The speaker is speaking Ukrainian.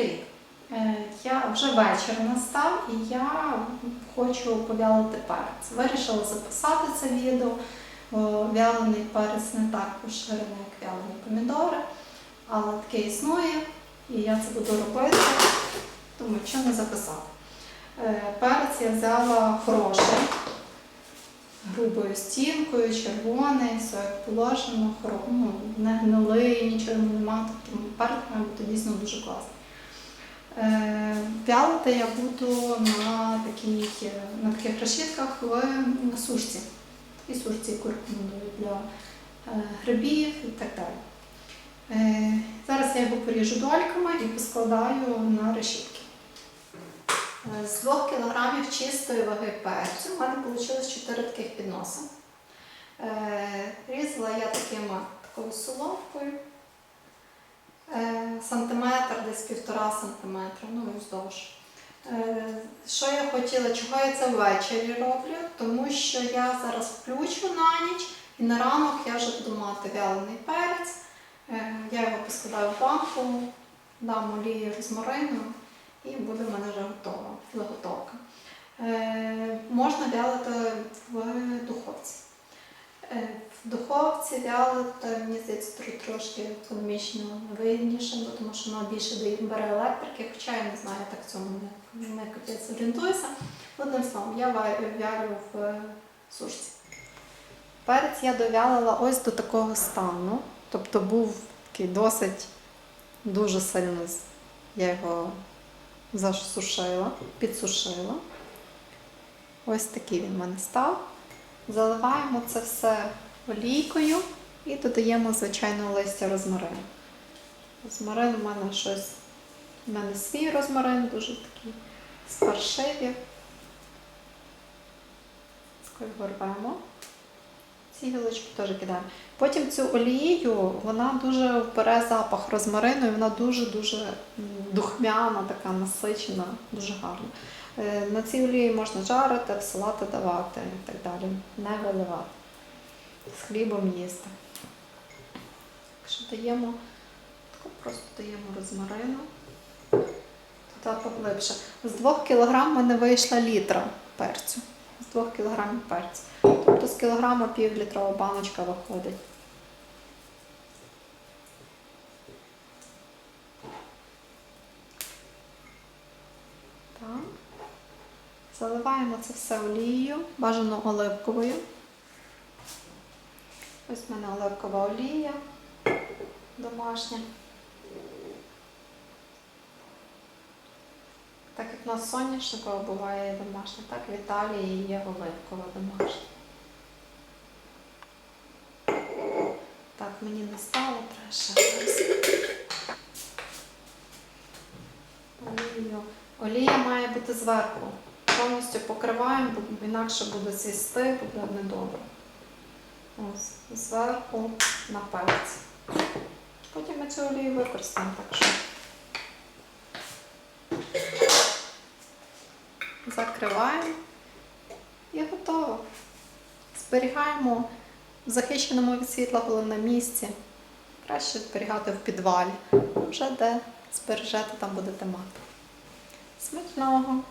привіт! Е, Я вже вечір настав і я хочу повялити перець. Вирішила записати це відео. О, Вялений перець не так поширений, як вялені помідори, але таке існує, і я це буду робити. Думаю, що не записати. Е, Перець я взяла хороший, грубою стінкою, червоний, все як положено, ну, не гнилий, нічого немає, тобто перець має бути дійсно дуже класний. Е, Вялити я буду на, такій, е, на таких решітках в сушці. І сушці, яку рекомендую для е, грибів і так далі. Е, Зараз я його поріжу дольками і поскладаю на решітки. Е, З 2 кг чистої ваги перцю в мене вийшло 4 таких підноси. Е, Різала я такими такою соломкою. Десь півтора сантиметра, ну і вздовж. Е, Що я хотіла, чого я це ввечері роблю? Тому що я зараз включу на ніч і на ранок я вже буду мати вялений перець. Е, Я його поскладаю в банку, дам олії розмарину і буде в мене вже готова заготовка. Е, Можна вялити В духовці вялити, мені здається, тр- трошки економічно вигідніше, тому що воно більше бере електрики, хоча я не знаю, я так в цьому не, не капець орієнтуюся. Одним словом, я вялю в е, сушці. Перець я довялила ось до такого стану, тобто був такий досить дуже сильно, я його засушила, підсушила. Ось такий він в мене став. Заливаємо це все олійкою і додаємо звичайно листя розмарину. Розмарин у мене щось, у мене свій розмарин, дуже такий спаршиві. Його рвемо. Ці гілочки теж кидаємо. Потім цю олію, вона дуже вбере запах розмарину, і вона дуже-дуже духмяна, така насичена, дуже гарна. Е, На цій олії можна жарити, в салати давати і так далі. Не виливати. З хлібом їсти. Якщо даємо, тако просто даємо розмарину. Туди поглибше. З 2 кг в мене вийшла літра перцю. З 2 кг перцю. Тобто з кілограма півлітрова баночка виходить. Заливаємо це все олією, бажано оливковою. Ось в мене оливкова олія домашня. Так як у нас соняшникова буває домашня, так в Італії є оливкова домашня. Так, мені не стало, треба ще. Олію. Олія має бути зверху. Повністю покриваємо, бо інакше буде цвісти, буде недобре. Ось, зверху на перець. Потім ми цю олію використаємо так що. Закриваємо і готово. Зберігаємо в захищеному від світла головне місці. Краще зберігати в підвалі. Вже де збережете, там будете мати. Смачного!